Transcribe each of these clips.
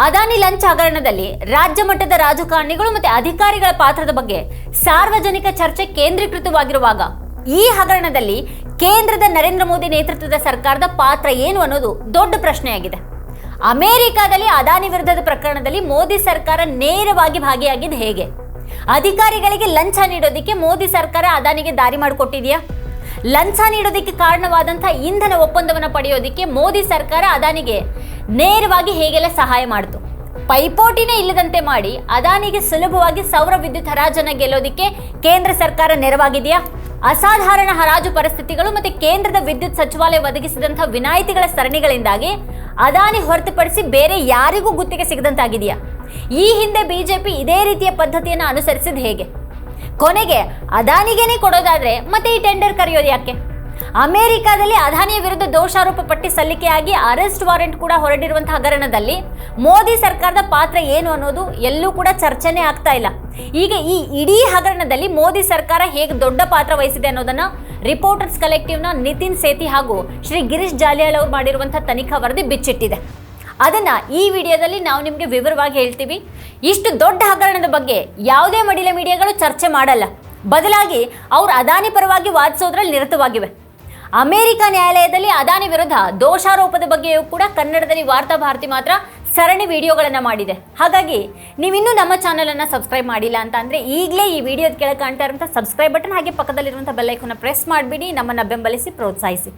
ಅದಾನಿ ಲಂಚ್ ಹಗರಣದಲ್ಲಿ ರಾಜ್ಯ ಮಟ್ಟದ ರಾಜಕಾರಣಿಗಳು ಮತ್ತೆ ಅಧಿಕಾರಿಗಳ ಪಾತ್ರದ ಬಗ್ಗೆ ಸಾರ್ವಜನಿಕ ಚರ್ಚೆ ಕೇಂದ್ರೀಕೃತವಾಗಿರುವಾಗ ಈ ಹಗರಣದಲ್ಲಿ ಕೇಂದ್ರದ ನರೇಂದ್ರ ಮೋದಿ ನೇತೃತ್ವದ ಸರ್ಕಾರದ ಪಾತ್ರ ಏನು ಅನ್ನೋದು ದೊಡ್ಡ ಪ್ರಶ್ನೆಯಾಗಿದೆ. ಅಮೆರಿಕಾದಲ್ಲಿ ಅದಾನಿ ವಿರುದ್ಧದ ಪ್ರಕರಣದಲ್ಲಿ ಮೋದಿ ಸರ್ಕಾರ ನೇರವಾಗಿ ಭಾಗಿಯಾಗಿದ್ದು ಹೇಗೆ? ಅಧಿಕಾರಿಗಳಿಗೆ ಲಂಚ ನೀಡೋದಕ್ಕೆ ಮೋದಿ ಸರ್ಕಾರ ಅದಾನಿಗೆ ದಾರಿ ಮಾಡಿಕೊಟ್ಟಿದೆಯಾ? ಲಂಚ ನೀಡೋದಕ್ಕೆ ಕಾರಣವಾದಂತಹ ಇಂಧನ ಒಪ್ಪಂದವನ್ನು ಪಡೆಯೋದಕ್ಕೆ ಮೋದಿ ಸರ್ಕಾರ ಅದಾನಿಗೆ ನೇರವಾಗಿ ಹೇಗೆಲ್ಲ ಸಹಾಯ ಮಾಡಿತು? ಪೈಪೋಟಿನೇ ಇಲ್ಲದಂತೆ ಮಾಡಿ ಅದಾನಿಗೆ ಸುಲಭವಾಗಿ ಸೌರ ವಿದ್ಯುತ್ ಹರಾಜನ್ನು ಗೆಲ್ಲೋದಿಕ್ಕೆ ಕೇಂದ್ರ ಸರ್ಕಾರ ನೆರವಾಗಿದೆಯಾ? ಅಸಾಧಾರಣ ಹರಾಜು ಪರಿಸ್ಥಿತಿಗಳು ಮತ್ತೆ ಕೇಂದ್ರದ ವಿದ್ಯುತ್ ಸಚಿವಾಲಯ ಒದಗಿಸಿದಂತಹ ವಿನಾಯಿತಿಗಳ ಸರಣಿಗಳಿಂದಾಗಿ ಅದಾನಿ ಹೊರತುಪಡಿಸಿ ಬೇರೆ ಯಾರಿಗೂ ಗುತ್ತಿಗೆ ಸಿಗದಂತಾಗಿದೆಯಾ? ಈ ಹಿಂದೆ ಬಿಜೆಪಿ ಇದೇ ರೀತಿಯ ಪದ್ಧತಿಯನ್ನು ಅನುಸರಿಸಿದ ಹೇಗೆ? ಕೊನೆಗೆ ಅದಾನಿಗೇನೆ ಕೊಡೋದಾದ್ರೆ ಮತ್ತೆ ಈ ಟೆಂಡರ್ ಕರೆಯೋದು ಯಾಕೆ? ಅಮೆರಿಕಾದಲ್ಲಿ ಅದಾನಿಯ ವಿರುದ್ಧ ದೋಷಾರೋಪ ಪಟ್ಟಿ ಸಲ್ಲಿಕೆಯಾಗಿ ಅರೆಸ್ಟ್ ವಾರೆಂಟ್ ಕೂಡ ಹೊರಡಿರುವಂತಹ ಹಗರಣದಲ್ಲಿ ಮೋದಿ ಸರ್ಕಾರದ ಪಾತ್ರ ಏನು ಅನ್ನೋದು ಎಲ್ಲೂ ಕೂಡ ಚರ್ಚೆನೇ ಆಗ್ತಾ ಇಲ್ಲ. ಈಗ ಈ ಇಡೀ ಹಗರಣದಲ್ಲಿ ಮೋದಿ ಸರ್ಕಾರ ಹೇಗೆ ದೊಡ್ಡ ಪಾತ್ರ ವಹಿಸಿದೆ ಅನ್ನೋದನ್ನ ರಿಪೋರ್ಟರ್ಸ್ ಕಲೆಕ್ಟಿವ್ನ ನಿತಿನ್ ಸೇತಿ ಹಾಗೂ ಶ್ರೀ ಗಿರೀಶ್ ಜಾಲಿಯಾಳ್ ಅವರು ಮಾಡಿರುವಂತಹ ತನಿಖಾ ವರದಿ ಬಿಚ್ಚಿಟ್ಟಿದೆ. ಅದನ್ನ ಈ ವಿಡಿಯೋದಲ್ಲಿ ನಾವು ನಿಮಗೆ ವಿವರವಾಗಿ ಹೇಳ್ತೀವಿ. ಇಷ್ಟು ದೊಡ್ಡ ಹಗರಣದ ಬಗ್ಗೆ ಯಾವುದೇ ಮಡಿಲ ಮೀಡಿಯಾಗಳು ಚರ್ಚೆ ಮಾಡಲ್ಲ. ಬದಲಾಗಿ ಅವರು ಅದಾನಿ ಪರವಾಗಿ ವಾದಿಸೋದ್ರಲ್ಲಿ ನಿರತವಾಗಿವೆ. ಅಮೆರಿಕ ನ್ಯಾಯಾಲಯದಲ್ಲಿ ಅದಾನಿ ವಿರುದ್ಧ ದೋಷಾರೋಪದ ಬಗ್ಗೆಯೂ ಕೂಡ ಕನ್ನಡದಲ್ಲಿ ವಾರ್ತಾ ಭಾರತಿ ಮಾತ್ರ ಸರಣಿ ವಿಡಿಯೋಗಳನ್ನು ಮಾಡಿದೆ. ಹಾಗಾಗಿ ನೀವಿನ್ನೂ ನಮ್ಮ ಚಾನಲನ್ನು ಸಬ್ಸ್ಕ್ರೈಬ್ ಮಾಡಿಲ್ಲ ಅಂತ ಅಂದರೆ ಈಗಲೇ ಈ ವಿಡಿಯೋದ ಕೆಳಗೆ ಕಾಣ್ತಾ ಇರುವಂಥ ಸಬ್ಸ್ಕ್ರೈಬ್ ಬಟನ್ ಹಾಗೆ ಪಕ್ಕದಲ್ಲಿರುವಂಥ ಬೆಲ್ಲೈಕನ್ನು ಪ್ರೆಸ್ ಮಾಡಿಬಿಡಿ, ನಮ್ಮನ್ನು ಬೆಂಬಲಿಸಿ ಪ್ರೋತ್ಸಾಹಿಸಿ.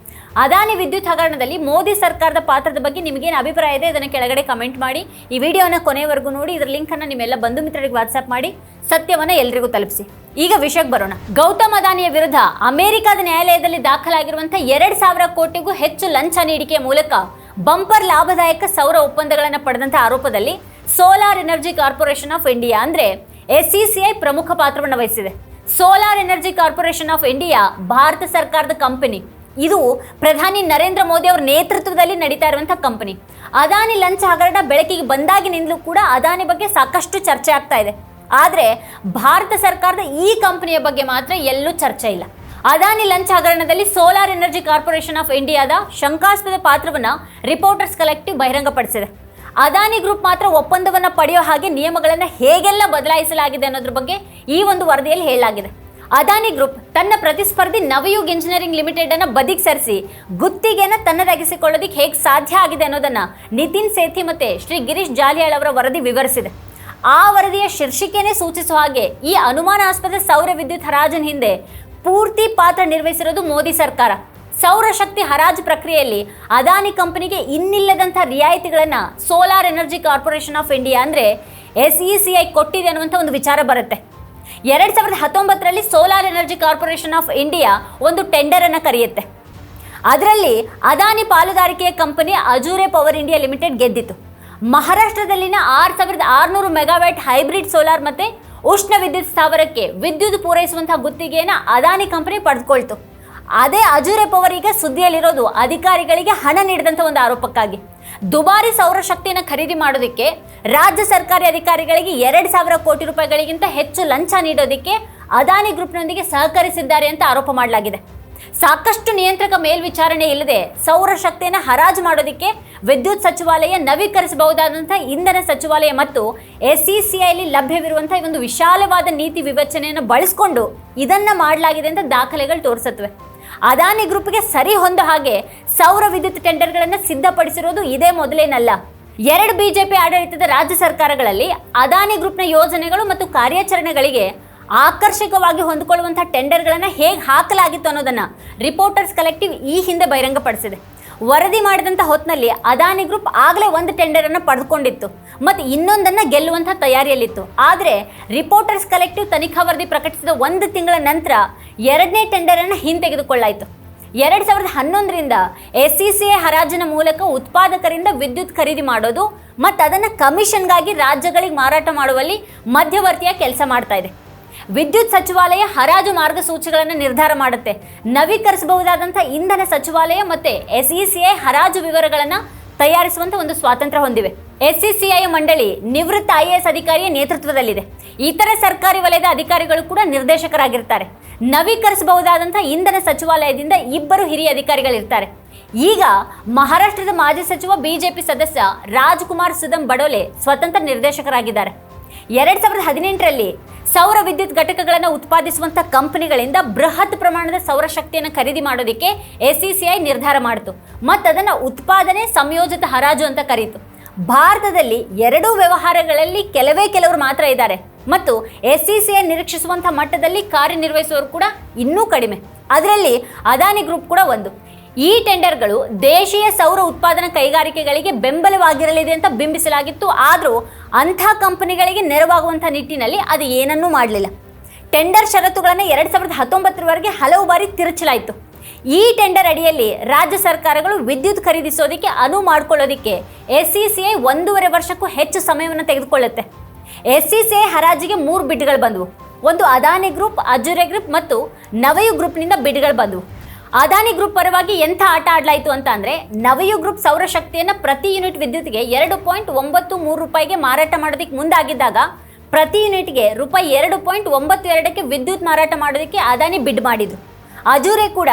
ಅದಾನಿ ವಿದ್ಯುತ್ ಹಗರಣದಲ್ಲಿ ಮೋದಿ ಸರ್ಕಾರದ ಪಾತ್ರದ ಬಗ್ಗೆ ನಿಮಗೇನು ಅಭಿಪ್ರಾಯ ಇದೆ ಅದನ್ನು ಕೆಳಗಡೆ ಕಮೆಂಟ್ ಮಾಡಿ. ಈ ವಿಡಿಯೋನ ಕೊನೆವರೆಗೂ ನೋಡಿ, ಇದರ ಲಿಂಕನ್ನು ನಿಮ್ಮೆಲ್ಲ ಬಂಧು ಮಿತ್ರರಿಗೆ ವಾಟ್ಸಪ್ ಮಾಡಿ, ಸತ್ಯವನ್ನು ಎಲ್ರಿಗೂ ತಲುಪಿಸಿ. ಈಗ ವಿಷಯಕ್ಕೆ ಬರೋಣ. ಗೌತಮ್ ಅದಾನಿಯ ವಿರುದ್ಧ ಅಮೆರಿಕದ ನ್ಯಾಯಾಲಯದಲ್ಲಿ ದಾಖಲಾಗಿರುವಂಥ ಎರಡು ಸಾವಿರ ಕೋಟಿಗೂ ಹೆಚ್ಚು ಲಂಚ ನೀಡಿಕೆಯ ಮೂಲಕ ಬಂಪರ್ ಲಾಭದಾಯಕ ಸೌರ ಒಪ್ಪಂದಗಳನ್ನು ಪಡೆದಂಥ ಆರೋಪದಲ್ಲಿ solar energy corporation of India ಅಂದ್ರೆ ಎಸ್ಸಿಸಿಐ ಪ್ರಮುಖ ಪಾತ್ರವನ್ನು ವಹಿಸಿದೆ. Solar energy corporation of India Bharat ಸರ್ಕಾರದ ಕಂಪನಿ. ಇದು ಪ್ರಧಾನಿ ನರೇಂದ್ರ ಮೋದಿ ಅವರ ನೇತೃತ್ವದಲ್ಲಿ ನಡೀತಾ ಇರುವಂತಹ ಕಂಪನಿ. ಅದಾನಿ ಲಂಚ ಹಗರಣ ಬೆಳಕಿಗೆ ಬಂದಾಗಿನಿಂದಲೂ ಕೂಡ ಅದಾನಿ ಬಗ್ಗೆ ಸಾಕಷ್ಟು ಚರ್ಚೆ ಆಗ್ತಾ ಇದೆ. ಆದರೆ ಭಾರತ ಸರ್ಕಾರದ ಈ ಕಂಪನಿಯ ಬಗ್ಗೆ ಮಾತ್ರ ಎಲ್ಲೂ ಚರ್ಚೆ ಇಲ್ಲ. ಅದಾನಿ ಲಂಚ್ ಹಗರಣದಲ್ಲಿ ಸೋಲಾರ್ ಎನರ್ಜಿ ಕಾರ್ಪೊರೇಷನ್ ಆಫ್ ಇಂಡಿಯಾದ ಶಂಕಾಸ್ಪದ ಪಾತ್ರವನ್ನು ರಿಪೋರ್ಟರ್ಸ್ ಕಲೆಕ್ಟಿವ್ ಬಹಿರಂಗಪಡಿಸಿದೆ. ಅದಾನಿ ಗ್ರೂಪ್ ಮಾತ್ರ ಒಪ್ಪಂದವನ್ನು ಪಡೆಯೋ ಹಾಗೆ ನಿಯಮಗಳನ್ನು ಹೇಗೆಲ್ಲ ಬದಲಾಯಿಸಲಾಗಿದೆ ಅನ್ನೋದ್ರ ಬಗ್ಗೆ ಈ ಒಂದು ವರದಿಯಲ್ಲಿ ಹೇಳಲಾಗಿದೆ. ಅದಾನಿ ಗ್ರೂಪ್ ತನ್ನ ಪ್ರತಿಸ್ಪರ್ಧಿ ನವಯುಗ್ ಇಂಜಿನಿಯರಿಂಗ್ ಲಿಮಿಟೆಡ್ ಅನ್ನು ಬದಿಗೆ ಸರಿಸಿ ಗುತ್ತಿಗೆನ ತನ್ನದಾಗಿಸಿಕೊಳ್ಳೋದಕ್ಕೆ ಹೇಗೆ ಸಾಧ್ಯ ಆಗಿದೆ ಅನ್ನೋದನ್ನ ನಿತಿನ್ ಸೇಥಿ ಮತ್ತೆ ಶ್ರೀ ಗಿರೀಶ್ ಜಾಲಿಯಾಳ್ ಅವರ ವರದಿ ವಿವರಿಸಿದೆ. ಆ ವರದಿಯ ಶೀರ್ಷಿಕೆನೇ ಸೂಚಿಸುವ ಹಾಗೆ ಈ ಅನುಮಾನಾಸ್ಪದ ಸೌರ ವಿದ್ಯುತ್ ಹರಾಜಿನ ಹಿಂದೆ ಪೂರ್ತಿ ಪಾತ್ರ ನಿರ್ವಹಿಸಿರೋದು ಮೋದಿ ಸರ್ಕಾರ. ಸೌರಶಕ್ತಿ ಹರಾಜು ಪ್ರಕ್ರಿಯೆಯಲ್ಲಿ ಅದಾನಿ ಕಂಪನಿಗೆ ಇನ್ನಿಲ್ಲದಂಥ ರಿಯಾಯಿತಿಗಳನ್ನು solar energy corporation of India ಅಂದರೆ ಎಸ್ ಇ ಸಿ ಐ ಕೊಟ್ಟಿದೆ ಅನ್ನುವಂಥ ಒಂದು ವಿಚಾರ ಬರುತ್ತೆ. ಎರಡು ಸಾವಿರದ ಹತ್ತೊಂಬತ್ತರಲ್ಲಿ solar energy corporation of India ಒಂದು ಟೆಂಡರನ್ನು ಕರೆಯುತ್ತೆ. ಅದರಲ್ಲಿ Adani ಪಾಲುದಾರಿಕೆಯ company Azure power India limited ಗೆದ್ದಿತ್ತು. ಮಹಾರಾಷ್ಟ್ರದಲ್ಲಿನ ಆರು ಸಾವಿರದ ಆರುನೂರು ಮೆಗಾವ್ಯಾಟ್ ಹೈಬ್ರಿಡ್ ಸೋಲಾರ್ ಮತ್ತೆ ಉಷ್ಣ ವಿದ್ಯುತ್ ಸ್ಥಾವರಕ್ಕೆ ವಿದ್ಯುತ್ ಪೂರೈಸುವಂತಹ ಗುತ್ತಿಗೆಯನ್ನು ಅದಾನಿ ಕಂಪನಿ ಪಡೆದುಕೊಳ್ತು. ಅದೇ ಅಜೂರೆ ಪವರ್ ಈಗ ಸುದ್ದಿಯಲ್ಲಿರೋದು ಅಧಿಕಾರಿಗಳಿಗೆ ಹಣ ನೀಡಿದಂಥ ಒಂದು ಆರೋಪಕ್ಕಾಗಿ. ದುಬಾರಿ ಸೌರಶಕ್ತಿಯನ್ನು ಖರೀದಿ ಮಾಡೋದಕ್ಕೆ ರಾಜ್ಯ ಸರ್ಕಾರಿ ಅಧಿಕಾರಿಗಳಿಗೆ ಎರಡು ಸಾವಿರ ಕೋಟಿ ರೂಪಾಯಿಗಳಿಗಿಂತ ಹೆಚ್ಚು ಲಂಚ ನೀಡೋದಕ್ಕೆ ಅದಾನಿ ಗ್ರೂಪ್ನೊಂದಿಗೆ ಸಹಕರಿಸಿದ್ದಾರೆ ಅಂತ ಆರೋಪ ಮಾಡಲಾಗಿದೆ. ಸಾಕಷ್ಟು ನಿಯಂತ್ರಕ ಮೇಲ್ವಿಚಾರಣೆ ಇಲ್ಲದೆ ಸೌರಶಕ್ತಿಯನ್ನು ಹರಾಜು ಮಾಡೋದಕ್ಕೆ ವಿದ್ಯುತ್ ಸಚಿವಾಲಯ ನವೀಕರಿಸಬಹುದಾದಂಥ ಇಂಧನ ಸಚಿವಾಲಯ ಮತ್ತು ಎಸ್ಸಿಸಿಐಲಿ ಲಭ್ಯವಿರುವಂತಹ ಈ ಒಂದು ವಿಶಾಲವಾದ ನೀತಿ ವಿವೇಚನೆಯನ್ನು ಬಳಸಿಕೊಂಡು ಇದನ್ನ ಮಾಡಲಾಗಿದೆ ಅಂತ ದಾಖಲೆಗಳು ತೋರಿಸುತ್ತವೆ. ಅದಾನಿ ಗ್ರೂಪ್ಗೆ ಸರಿ ಹೊಂದೋ ಹಾಗೆ ಸೌರ ವಿದ್ಯುತ್ ಟೆಂಡರ್ಗಳನ್ನು ಸಿದ್ಧಪಡಿಸಿರೋದು ಇದೇ ಮೊದಲೇನಲ್ಲ. ಎರಡು ಬಿಜೆಪಿ ಆಡಳಿತದ ರಾಜ್ಯ ಸರ್ಕಾರಗಳಲ್ಲಿ ಅದಾನಿ ಗ್ರೂಪ್ನ ಯೋಜನೆಗಳು ಮತ್ತು ಕಾರ್ಯಾಚರಣೆಗಳಿಗೆ ಆಕರ್ಷಕವಾಗಿ ಹೊಂದಿಕೊಳ್ಳುವಂಥ ಟೆಂಡರ್ಗಳನ್ನು ಹೇಗೆ ಹಾಕಲಾಗಿತ್ತು ಅನ್ನೋದನ್ನು ರಿಪೋರ್ಟರ್ಸ್ ಕಲೆಕ್ಟಿವ್ ಈ ಹಿಂದೆ ಬಹಿರಂಗಪಡಿಸಿದೆ. ವರದಿ ಮಾಡಿದಂಥ ಹೊತ್ತಿನಲ್ಲಿ ಅದಾನಿ ಗ್ರೂಪ್ ಆಗಲೇ ಒಂದು ಟೆಂಡರನ್ನು ಪಡೆದುಕೊಂಡಿತ್ತು ಮತ್ತು ಇನ್ನೊಂದನ್ನು ಗೆಲ್ಲುವಂಥ ತಯಾರಿಯಲ್ಲಿತ್ತು. ಆದರೆ ರಿಪೋರ್ಟರ್ಸ್ ಕಲೆಕ್ಟಿವ್ ತನಿಖಾ ವರದಿ ಪ್ರಕಟಿಸಿದ ಒಂದು ತಿಂಗಳ ನಂತರ ಎರಡನೇ ಟೆಂಡರನ್ನು ಹಿಂತೆಗೆದುಕೊಳ್ಳಾಯಿತು. ಎರಡು ಸಾವಿರದ ಹನ್ನೊಂದರಿಂದ ಎಸ್ ಸಿ ಸಿ ಎ ಹರಾಜಿನ ಮೂಲಕ ಉತ್ಪಾದಕರಿಂದ ವಿದ್ಯುತ್ ಖರೀದಿ ಮಾಡೋದು ಮತ್ತು ಅದನ್ನು ಕಮಿಷನ್ಗಾಗಿ ರಾಜ್ಯಗಳಿಗೆ ಮಾರಾಟ ಮಾಡುವಲ್ಲಿ ಮಧ್ಯವರ್ತಿಯ ಕೆಲಸ ಮಾಡ್ತಾ ಇದೆ. ವಿದ್ಯುತ್ ಸಚಿವಾಲಯ ಹರಾಜು ಮಾರ್ಗಸೂಚಿಗಳನ್ನು ನಿರ್ಧಾರ ಮಾಡುತ್ತೆ. ನವೀಕರಿಸಬಹುದಾದಂಥ ಇಂಧನ ಸಚಿವಾಲಯ ಮತ್ತು ಎಸ್ ಇ ಸಿ ಐ ಹರಾಜು ವಿವರಗಳನ್ನು ತಯಾರಿಸುವಂಥ ಒಂದು ಸ್ವಾತಂತ್ರ್ಯ ಹೊಂದಿವೆ. ಎಸ್ಸಿಸಿಐ ಮಂಡಳಿ ನಿವೃತ್ತ ಐಎಎಸ್ ಅಧಿಕಾರಿಯ ನೇತೃತ್ವದಲ್ಲಿದೆ. ಇತರೆ ಸರ್ಕಾರಿ ವಲಯದ ಅಧಿಕಾರಿಗಳು ಕೂಡ ನಿರ್ದೇಶಕರಾಗಿರ್ತಾರೆ. ನವೀಕರಿಸಬಹುದಾದಂಥ ಇಂಧನ ಸಚಿವಾಲಯದಿಂದ ಇಬ್ಬರು ಹಿರಿಯ ಅಧಿಕಾರಿಗಳಿರ್ತಾರೆ. ಈಗ ಮಹಾರಾಷ್ಟ್ರದ ಮಾಜಿ ಸಚಿವ, ಬಿಜೆಪಿ ಸದಸ್ಯ ರಾಜ್ಕುಮಾರ್ ಸುದಂ ಬಡೋಲೆ ಸ್ವತಂತ್ರ ನಿರ್ದೇಶಕರಾಗಿದ್ದಾರೆ. ಎರಡ್ ಸಾವಿರದ ಹದಿನೆಂಟರಲ್ಲಿ ಸೌರ ವಿದ್ಯುತ್ ಘಟಕಗಳನ್ನು ಉತ್ಪಾದಿಸುವಂತ ಕಂಪನಿಗಳಿಂದ ಬೃಹತ್ ಪ್ರಮಾಣದ ಸೌರಶಕ್ತಿಯನ್ನು ಖರೀದಿ ಮಾಡೋದಕ್ಕೆ ಎಸ್ಸಿಸಿಐ ನಿರ್ಧಾರ ಮಾಡಿತು. ಮತ್ತು ಅದನ್ನು ಉತ್ಪಾದನೆ ಸಂಯೋಜಿತ ಹರಾಜು ಅಂತ ಕರೀತು. ಭಾರತದಲ್ಲಿ ಎರಡೂ ವ್ಯವಹಾರಗಳಲ್ಲಿ ಕೆಲವೇ ಕೆಲವರು ಮಾತ್ರ ಇದ್ದಾರೆ. ಮತ್ತು ಎಸ್ಸಿಸಿಐ ನಿರೀಕ್ಷಿಸುವಂಥ ಮಟ್ಟದಲ್ಲಿ ಕಾರ್ಯನಿರ್ವಹಿಸುವವರು ಕೂಡ ಇನ್ನೂ ಕಡಿಮೆ. ಅದರಲ್ಲಿ ಅದಾನಿ ಗ್ರೂಪ್ ಕೂಡ ಒಂದು. ಈ ಟೆಂಡರ್ಗಳು ದೇಶೀಯ ಸೌರ ಉತ್ಪಾದನಾ ಕೈಗಾರಿಕೆಗಳಿಗೆ ಬೆಂಬಲವಾಗಿರಲಿದೆ ಅಂತ ಬಿಂಬಿಸಲಾಗಿತ್ತು. ಆದರೂ ಅಂಥ ಕಂಪನಿಗಳಿಗೆ ನೆರವಾಗುವಂಥ ನಿಟ್ಟಿನಲ್ಲಿ ಅದು ಏನನ್ನೂ ಮಾಡಲಿಲ್ಲ. ಟೆಂಡರ್ ಷರತ್ತುಗಳನ್ನು ಎರಡು ಸಾವಿರದ ಹತ್ತೊಂಬತ್ತರವರೆಗೆ ಹಲವು ಬಾರಿ ತಿರುಚಲಾಯಿತು. ಈ ಟೆಂಡರ್ ಅಡಿಯಲ್ಲಿ ರಾಜ್ಯ ಸರ್ಕಾರಗಳು ವಿದ್ಯುತ್ ಖರೀದಿಸೋದಕ್ಕೆ ಅನುವು ಮಾಡಿಕೊಳ್ಳೋದಕ್ಕೆ ಎಸ್ ಸಿ ಐ ಒಂದೂವರೆ ವರ್ಷಕ್ಕೂ ಹೆಚ್ಚು ಸಮಯವನ್ನು ತೆಗೆದುಕೊಳ್ಳುತ್ತೆ. ಎಸ್ ಸಿ ಸಿ ಐ ಹರಾಜಿಗೆ ಮೂರು ಬಿಡ್ಗಳು ಬಂದವು. ಒಂದು ಅದಾನಿ ಗ್ರೂಪ್, ಅಜುರೆ ಗ್ರೂಪ್ ಮತ್ತು ನವಯು ಗ್ರೂಪ್ನಿಂದ ಬಿಡ್ಗಳು ಬಂದವು. ಅದಾನಿ ಗ್ರೂಪ್ ಪರವಾಗಿ ಎಂಥ ಆಟ ಆಡಲಾಯಿತು ಅಂತ ಅಂದರೆ ನವಯು ಗ್ರೂಪ್ ಸೌರಶಕ್ತಿಯನ್ನು ಪ್ರತಿ ಯೂನಿಟ್ ವಿದ್ಯುತ್ಗೆ ಎರಡು ಪಾಯಿಂಟ್ ಒಂಬತ್ತು ಮೂರು ರೂಪಾಯಿಗೆ ಮಾರಾಟ ಮಾಡೋದಕ್ಕೆ ಮುಂದಾಗಿದ್ದಾಗ ಪ್ರತಿ ಯೂನಿಟ್ಗೆ ರೂಪಾಯಿ ಎರಡು ಪಾಯಿಂಟ್ ಒಂಬತ್ತು ಎರಡಕ್ಕೆ ವಿದ್ಯುತ್ ಮಾರಾಟ ಮಾಡೋದಕ್ಕೆ ಅದಾನಿ ಬಿಡ್ ಮಾಡಿದ್ರು ಅಜೂರೆ ಕೂಡ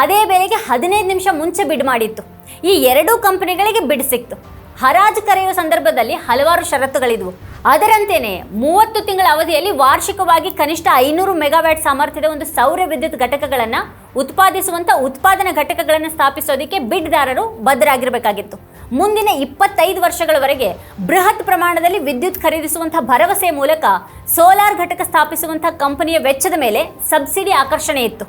ಅದೇ ಬೆಲೆಗೆ ಹದಿನೈದು ನಿಮಿಷ ಮುಂಚೆ ಬಿಡ್ ಮಾಡಿತ್ತು. ಈ ಎರಡೂ ಕಂಪನಿಗಳಿಗೆ ಬಿಡ್ ಸಿಕ್ತು. ಹರಾಜು ಕರೆಯುವ ಸಂದರ್ಭದಲ್ಲಿ ಹಲವಾರು ಷರತ್ತುಗಳಿದ್ವು. ಅದರಂತೆಯೇ ಮೂವತ್ತು ತಿಂಗಳ ಅವಧಿಯಲ್ಲಿ ವಾರ್ಷಿಕವಾಗಿ ಕನಿಷ್ಠ ಐನೂರು ಮೆಗಾವ್ಯಾಟ್ ಸಾಮರ್ಥ್ಯದ ಒಂದು ಸೌರ ವಿದ್ಯುತ್ ಘಟಕಗಳನ್ನು ಉತ್ಪಾದಿಸುವಂಥ ಉತ್ಪಾದನಾ ಘಟಕಗಳನ್ನು ಸ್ಥಾಪಿಸೋದಕ್ಕೆ ಬಿಡ್ದಾರರು ಬದ್ಧರಾಗಿರಬೇಕಾಗಿತ್ತು ಮುಂದಿನ ಇಪ್ಪತ್ತೈದು ವರ್ಷಗಳವರೆಗೆ ಬೃಹತ್ ಪ್ರಮಾಣದಲ್ಲಿ ವಿದ್ಯುತ್ ಖರೀದಿಸುವಂಥ ಭರವಸೆ ಮೂಲಕ ಸೋಲಾರ್ ಘಟಕ ಸ್ಥಾಪಿಸುವಂಥ ಕಂಪನಿಯ ವೆಚ್ಚದ ಮೇಲೆ ಸಬ್ಸಿಡಿ ಆಕರ್ಷಣೆ ಇತ್ತು.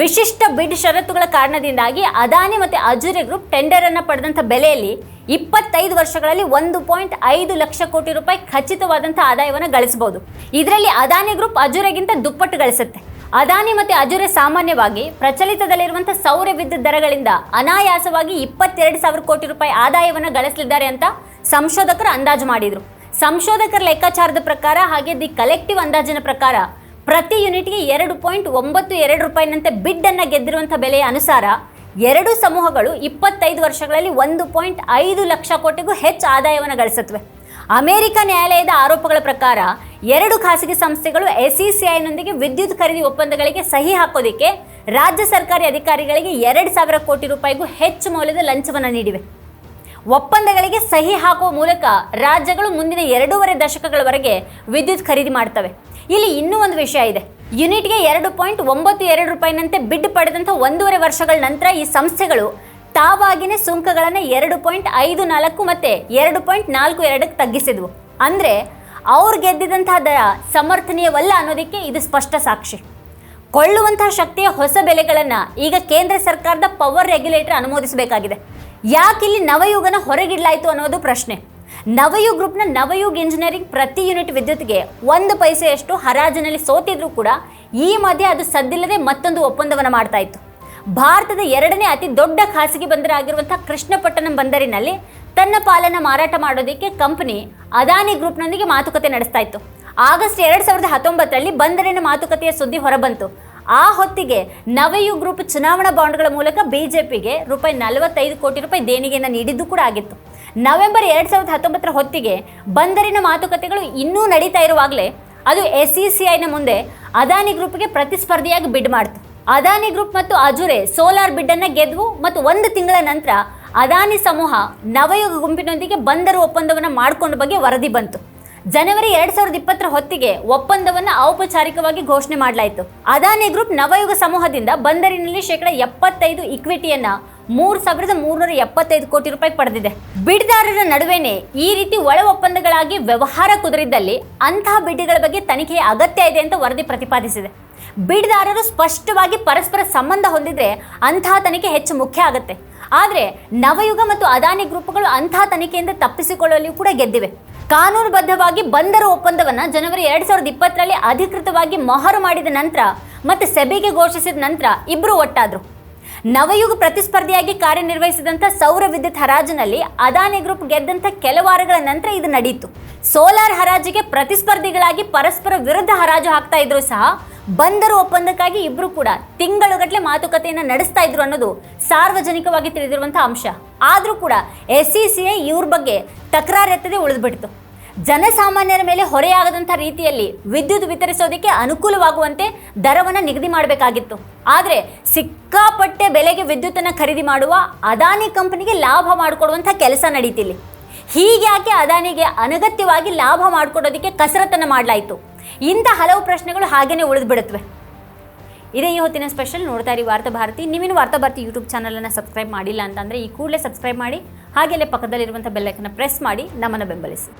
ವಿಶಿಷ್ಟ ಬಿಡ್ ಷರತ್ತುಗಳ ಕಾರಣದಿಂದಾಗಿ ಅದಾನಿ ಮತ್ತು ಅಜೂರಿ ಗ್ರೂಪ್ ಟೆಂಡರ್ ಅನ್ನು ಪಡೆದಂಥ ಬೆಲೆಯಲ್ಲಿ ಇಪ್ಪತ್ತೈದು ವರ್ಷಗಳಲ್ಲಿ ಒಂದು ಪಾಯಿಂಟ್ ಐದು ಲಕ್ಷ ಕೋಟಿ ರೂಪಾಯಿ ಖಚಿತವಾದಂಥ ಆದಾಯವನ್ನು ಗಳಿಸಬಹುದು. ಇದರಲ್ಲಿ ಅದಾನಿ ಗ್ರೂಪ್ ಅಜುರೆಗಿಂತ ದುಪ್ಪಟ್ಟು ಗಳಿಸುತ್ತೆ. ಅದಾನಿ ಮತ್ತು ಅಜುರೆ ಸಾಮಾನ್ಯವಾಗಿ ಪ್ರಚಲಿತದಲ್ಲಿರುವಂಥ ಸೌರ ವಿದ್ಯುತ್ ದರಗಳಿಂದ ಅನಾಯಾಸವಾಗಿ ಇಪ್ಪತ್ತೆರಡು ಸಾವಿರ ಕೋಟಿ ರೂಪಾಯಿ ಆದಾಯವನ್ನು ಗಳಿಸಲಿದ್ದಾರೆ ಅಂತ ಸಂಶೋಧಕರು ಅಂದಾಜು ಮಾಡಿದರು. ಸಂಶೋಧಕರ ಲೆಕ್ಕಾಚಾರದ ಪ್ರಕಾರ ಹಾಗೆ ದಿ ಕಲೆಕ್ಟಿವ್ ಅಂದಾಜಿನ ಪ್ರಕಾರ ಪ್ರತಿ ಯೂನಿಟ್ಗೆ ಎರಡು ಪಾಯಿಂಟ್ ಒಂಬತ್ತು ಎರಡು ರೂಪಾಯಿನಂತೆ ಬಿಡ್ ಅನ್ನ ಗೆದ್ದಿರುವಂಥ ಬೆಲೆಯ ಅನುಸಾರ ಎರಡು ಸಮೂಹಗಳು ಇಪ್ಪತ್ತೈದು ವರ್ಷಗಳಲ್ಲಿ ಒಂದು ಪಾಯಿಂಟ್ ಐದು ಲಕ್ಷ ಕೋಟಿಗೂ ಹೆಚ್ಚು ಆದಾಯವನ್ನು ಗಳಿಸುತ್ತವೆ. ಅಮೆರಿಕ ನ್ಯಾಯಾಲಯದ ಆರೋಪಗಳ ಪ್ರಕಾರ ಎರಡು ಖಾಸಗಿ ಸಂಸ್ಥೆಗಳು ಎಸ್ಇಸಿಐನೊಂದಿಗೆ ವಿದ್ಯುತ್ ಖರೀದಿ ಒಪ್ಪಂದಗಳಿಗೆ ಸಹಿ ಹಾಕೋದಕ್ಕೆ ರಾಜ್ಯ ಸರ್ಕಾರಿ ಅಧಿಕಾರಿಗಳಿಗೆ ಎರಡು ಸಾವಿರ ಕೋಟಿ ರೂಪಾಯಿಗೂ ಹೆಚ್ಚು ಮೌಲ್ಯದ ಲಂಚವನ್ನು ನೀಡಿವೆ. ಒಪ್ಪಂದಗಳಿಗೆ ಸಹಿ ಹಾಕುವ ಮೂಲಕ ರಾಜ್ಯಗಳು ಮುಂದಿನ ಎರಡೂವರೆ ದಶಕಗಳವರೆಗೆ ವಿದ್ಯುತ್ ಖರೀದಿ ಮಾಡ್ತವೆ. ಇಲ್ಲಿ ಇನ್ನೂ ಒಂದು ವಿಷಯ ಇದೆ. ಯೂನಿಟ್ಗೆ ಎರಡು ಪಾಯಿಂಟ್ ಒಂಬತ್ತು ಎರಡು ರೂಪಾಯಿನಂತೆ ಬಿಡ್ ಪಡೆದಂಥ ಒಂದೂವರೆ ವರ್ಷಗಳ ನಂತರ ಈ ಸಂಸ್ಥೆಗಳು ತಾವಾಗಿನೇ ಸುಂಕಗಳನ್ನು ಎರಡು ಪಾಯಿಂಟ್ ಐದು ನಾಲ್ಕು ಮತ್ತು ಎರಡು ಪಾಯಿಂಟ್ ನಾಲ್ಕು ಎರಡಕ್ಕೆ ತಗ್ಗಿಸಿದ್ವು. ಅಂದರೆ ಅವ್ರು ಗೆದ್ದಿದಂತಹ ದರ ಸಮರ್ಥನೀಯವಲ್ಲ ಅನ್ನೋದಕ್ಕೆ ಇದು ಸ್ಪಷ್ಟ ಸಾಕ್ಷಿ. ಕೊಳ್ಳುವಂತಹ ಶಕ್ತಿಯ ಹೊಸ ಬೆಲೆಗಳನ್ನು ಈಗ ಕೇಂದ್ರ ಸರ್ಕಾರದ ಪವರ್ ರೆಗ್ಯುಲೇಟರ್ ಅನುಮೋದಿಸಬೇಕಾಗಿದೆ. ಯಾಕಿಲ್ಲಿ ನವಯುಗನ ಹೊರಗಿಡಲಾಯಿತು ಅನ್ನೋದು ಪ್ರಶ್ನೆ. ನವಯುಗ್ ಗ್ರೂಪ್ನ ನವಯುಗ್ ಇಂಜಿನಿಯರಿಂಗ್ ಪ್ರತಿ ಯೂನಿಟ್ ವಿದ್ಯುತ್ಗೆ ಒಂದು ಪೈಸೆಯಷ್ಟು ಹರಾಜಿನಲ್ಲಿ ಸೋತಿದ್ರೂ ಕೂಡ ಈ ಮಧ್ಯೆ ಅದು ಸದ್ದಿಲ್ಲದೆ ಮತ್ತೊಂದು ಒಪ್ಪಂದವನ್ನು ಮಾಡ್ತಾ ಇತ್ತು. ಭಾರತದ ಎರಡನೇ ಅತಿ ದೊಡ್ಡ ಖಾಸಗಿ ಬಂದರಾಗಿರುವಂಥ ಕೃಷ್ಣಪಟ್ಟಣಂ ಬಂದರಿನಲ್ಲಿ ತನ್ನ ಪಾಲನ್ನು ಮಾರಾಟ ಮಾಡೋದಕ್ಕೆ ಕಂಪನಿ ಅದಾನಿ ಗ್ರೂಪ್ನೊಂದಿಗೆ ಮಾತುಕತೆ ನಡೆಸ್ತಾ ಇತ್ತು. ಆಗಸ್ಟ್ ಎರಡು ಸಾವಿರದ ಹತ್ತೊಂಬತ್ತರಲ್ಲಿ ಬಂದರಿನ ಮಾತುಕತೆಯ ಸುದ್ದಿ ಹೊರಬಂತು. ಆ ಹೊತ್ತಿಗೆ ನವಯು ಗ್ರೂಪ್ ಚುನಾವಣಾ ಬಾಂಡ್ಗಳ ಮೂಲಕ ಬಿಜೆಪಿಗೆ ರೂಪಾಯಿ ನಲವತ್ತೈದು ಕೋಟಿ ರೂಪಾಯಿ ದೇಣಿಗೆಯನ್ನು ನೀಡಿದ್ದು ಕೂಡ ಆಗಿತ್ತು. ನವೆಂಬರ್ ಎರಡು ಸಾವಿರದ ಹತ್ತೊಂಬತ್ತರ ಹೊತ್ತಿಗೆ ಬಂದರಿನ ಮಾತುಕತೆಗಳು ಇನ್ನೂ ನಡೀತಾ ಇರುವಾಗಲೇ ಅದು ಎಸ್ ಸಿ ಸಿ ಐನ ಮುಂದೆ ಅದಾನಿ ಗ್ರೂಪ್ಗೆ ಪ್ರತಿಸ್ಪರ್ಧಿಯಾಗಿ ಬಿಡ್ ಮಾಡಿತು. ಅದಾನಿ ಗ್ರೂಪ್ ಮತ್ತು ಅಜುರೆ ಸೋಲಾರ್ ಬಿಡ್ಡನ್ನು ಗೆದ್ವು ಮತ್ತು ಒಂದು ತಿಂಗಳ ನಂತರ ಅದಾನಿ ಸಮೂಹ ನವಯುಗ ಗುಂಪಿನೊಂದಿಗೆ ಬಂದರು ಒಪ್ಪಂದವನ್ನು ಮಾಡಿಕೊಂಡ ಬಗ್ಗೆ ವರದಿ ಬಂತು. ಜನವರಿ ಎರಡ್ ಸಾವಿರದ ಇಪ್ಪತ್ತರ ಹೊತ್ತಿಗೆ ಒಪ್ಪಂದವನ್ನು ಔಪಚಾರಿಕವಾಗಿ ಘೋಷಣೆ ಮಾಡಲಾಯಿತು. ಅದಾನಿ ಗ್ರೂಪ್ ನವಯುಗ ಸಮೂಹದಿಂದ ಬಂದರಿನಲ್ಲಿ ಶೇಕಡ ಎಪ್ಪತ್ತೈದು ಇಕ್ವಿಟಿಯನ್ನ ಮೂರು ಸಾವಿರದ ಮೂರ್ನೂರ ಎಪ್ಪತ್ತೈದು ಕೋಟಿ ರೂಪಾಯಿ ಪಡೆದಿದೆ. ಬಿಡ್ದಾರರ ನಡುವೆನೆ ಈ ರೀತಿ ಒಳ ಒಪ್ಪಂದಗಳಾಗಿ ವ್ಯವಹಾರ ಕುದುರಿದ್ದಲ್ಲಿ ಅಂತಹ ಬಿಡ್ಡಿಗಳ ಬಗ್ಗೆ ತನಿಖೆಯ ಅಗತ್ಯ ಇದೆ ಅಂತ ವರದಿ ಪ್ರತಿಪಾದಿಸಿದೆ. ಬಿಡ್ದಾರರು ಸ್ಪಷ್ಟವಾಗಿ ಪರಸ್ಪರ ಸಂಬಂಧ ಹೊಂದಿದ್ರೆ ಅಂತಹ ತನಿಖೆ ಹೆಚ್ಚು ಮುಖ್ಯ ಆಗುತ್ತೆ. ಆದರೆ ನವಯುಗ ಮತ್ತು ಅದಾನಿ ಗ್ರೂಪ್ಗಳು ಅಂತಹ ತನಿಖೆಯಿಂದ ತಪ್ಪಿಸಿಕೊಳ್ಳಲು ಕೂಡ ಗೆದ್ದಿವೆ. ಕಾನೂನುಬದ್ಧವಾಗಿ ಬಂದರು ಒಪ್ಪಂದವನ್ನ ಜನವರಿ ಎರಡು ಸಾವಿರದ ಇಪ್ಪತ್ತರಲ್ಲಿ ಅಧಿಕೃತವಾಗಿ ಮೊಹರು ಮಾಡಿದ ನಂತರ ಮತ್ತೆ ಸೆಬಿಗೆ ಘೋಷಿಸಿದ ನಂತರ ಇಬ್ಬರು ಒಟ್ಟಾದ್ರು. ನವಯುಗ ಪ್ರತಿಸ್ಪರ್ಧಿಯಾಗಿ ಕಾರ್ಯನಿರ್ವಹಿಸಿದಂಥ ಸೌರ ವಿದ್ಯುತ್ ಹರಾಜಿನಲ್ಲಿ ಅದಾನಿ ಗ್ರೂಪ್ ಗೆದ್ದಂಥ ಕೆಲ ವಾರಗಳ ನಂತರ ಇದು ನಡೆಯಿತು ಸೋಲಾರ್ ಹರಾಜಿಗೆ ಪ್ರತಿಸ್ಪರ್ಧಿಗಳಾಗಿ ಪರಸ್ಪರ ವಿರುದ್ಧ ಹರಾಜು ಹಾಕ್ತಾ ಇದ್ರು ಸಹ ಬಂದರು ಒಪ್ಪಂದಕ್ಕಾಗಿ ಇಬ್ರು ಕೂಡ ತಿಂಗಳುಗಟ್ಟಲೆ ಮಾತುಕತೆಯನ್ನು ನಡೆಸ್ತಾ ಇದ್ರು ಅನ್ನೋದು ಸಾರ್ವಜನಿಕವಾಗಿ ತಿಳಿದಿರುವಂತಹ ಅಂಶ. ಆದರೂ ಕೂಡ ಎಸ್ ಸಿ ಇವ್ರ ಬಗ್ಗೆ ತಕರಾರೆತ್ತದೇ ಉಳಿದ್ಬಿಡ್ತು. ಜನಸಾಮಾನ್ಯರ ಮೇಲೆ ಹೊರೆಯಾಗದಂಥ ರೀತಿಯಲ್ಲಿ ವಿದ್ಯುತ್ ವಿತರಿಸೋದಕ್ಕೆ ಅನುಕೂಲವಾಗುವಂತೆ ದರವನ್ನು ನಿಗದಿ ಮಾಡಬೇಕಾಗಿತ್ತು. ಆದರೆ ಸಿಕ್ಕಾಪಟ್ಟೆ ಬೆಲೆಗೆ ವಿದ್ಯುತ್ತನ್ನು ಖರೀದಿ ಮಾಡುವ ಅದಾನಿ ಕಂಪನಿಗೆ ಲಾಭ ಮಾಡಿಕೊಡುವಂಥ ಕೆಲಸ ನಡೀತಿಲ್ಲಿ. ಹೀಗ್ಯಾಕೆ ಅದಾನಿಗೆ ಅನಗತ್ಯವಾಗಿ ಲಾಭ ಮಾಡಿಕೊಡೋದಕ್ಕೆ ಕಸರತ್ತನ್ನು ಮಾಡಲಾಯಿತು. ಇಂಥ ಹಲವು ಪ್ರಶ್ನೆಗಳು ಹಾಗೇನೆ ಉಳಿದುಬಿಡುತ್ತವೆ ಇದೇ ಈ ಹೊತ್ತಿನ ಸ್ಪೆಷಲ್ ನೋಡ್ತಾ ಇರಿ ವಾರ್ತಾ ಭಾರತಿ. ನೀವಿನ್ನು ವಾರ್ತಾ ಭಾರತಿ ಯೂಟ್ಯೂಬ್ ಚಾನಲನ್ನು ಸಬ್ಸ್ಕ್ರೈಬ್ ಮಾಡಿಲ್ಲ ಅಂತಂದರೆ ಈ ಕೂಡಲೇ ಸಬ್ಸ್ಕ್ರೈಬ್ ಮಾಡಿ, ಹಾಗೆಯೇ ಪಕ್ಕದಲ್ಲಿರುವಂಥ ಬೆಲ್ಲೈಕನ್ನು ಪ್ರೆಸ್ ಮಾಡಿ, ನಮ್ಮನ್ನು ಬೆಂಬಲಿಸಿ.